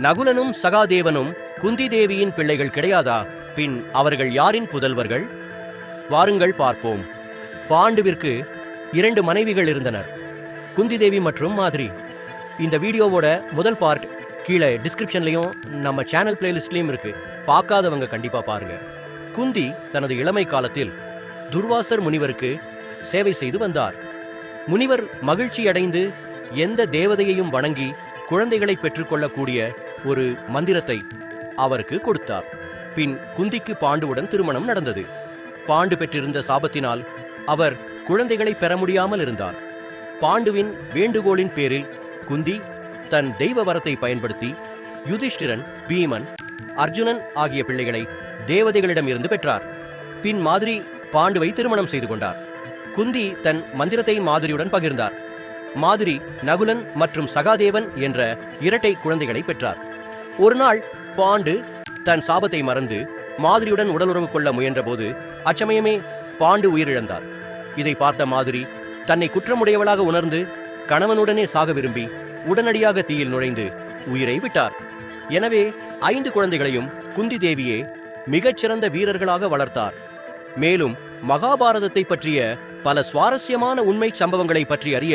நகுலனும் சகாதேவனும் குந்தி தேவியின் பிள்ளைகள் கிடையாதா? பின் அவர்கள் யாரின் புதல்வர்கள்? வாருங்கள் பார்ப்போம். பாண்டுவிற்கு இரண்டு மனைவிகள் இருந்தனர். குந்தி தேவி மற்றும் மாதிரி. இந்த வீடியோவோட முதல் பார்ட் கீழே டிஸ்கிரிப்ஷன்லையும் நம்ம சேனல் பிளேலிஸ்ட்லயும் இருக்கு. பார்க்காதவங்க கண்டிப்பா பாருங்க. குந்தி தனது இளமை காலத்தில் துர்வாசர் முனிவருக்கு சேவை செய்து வந்தார். முனிவர் மகிழ்ச்சி அடைந்து எந்த தேவதையையும் வணங்கி குழந்தைகளை பெற்றுக்கொள்ளக்கூடிய ஒரு மந்திரத்தை அவருக்கு கொடுத்தார். பின் குந்திக்கு பாண்டுவுடன் திருமணம் நடந்தது. பாண்டு பெற்றிருந்த சாபத்தினால் அவர் குழந்தைகளை பெற முடியாமல் இருந்தார். பாண்டுவின் வேண்டுகோளின் பேரில் குந்தி தன் தெய்வ வரத்தை பயன்படுத்தி யுதிஷ்டிரன் பீமன் அர்ஜுனன் ஆகிய பிள்ளைகளை தேவதைகளிடமிருந்து பெற்றார். பின் மாதிரி பாண்டுவை திருமணம் செய்து கொண்டார். குந்தி தன் மந்திரத்தை மாதிரியுடன் பகிர்ந்தார். மாதிரி நகுலன் மற்றும் சகாதேவன் என்ற இரட்டை குழந்தைகளை பெற்றார். ஒருநாள் பாண்டு தன் சாபத்தை மறந்து மாதிரியுடன் உடலுறவு கொள்ள முயன்றபோது அச்சமயமே பாண்டு உயிரிழந்தார். இதை பார்த்த மாதிரி தன்னை குற்றமுடையவளாக உணர்ந்து கணவனுடனே சாக விரும்பி உடனடியாக தீயில் நுழைந்து உயிரை விட்டார். எனவே ஐந்து குழந்தைகளையும் குந்தி தேவியே மிகச்சிறந்த வீரர்களாக வளர்த்தார். மேலும் மகாபாரதத்தை பற்றிய பல சுவாரஸ்யமான உண்மை சம்பவங்களை பற்றி அறிய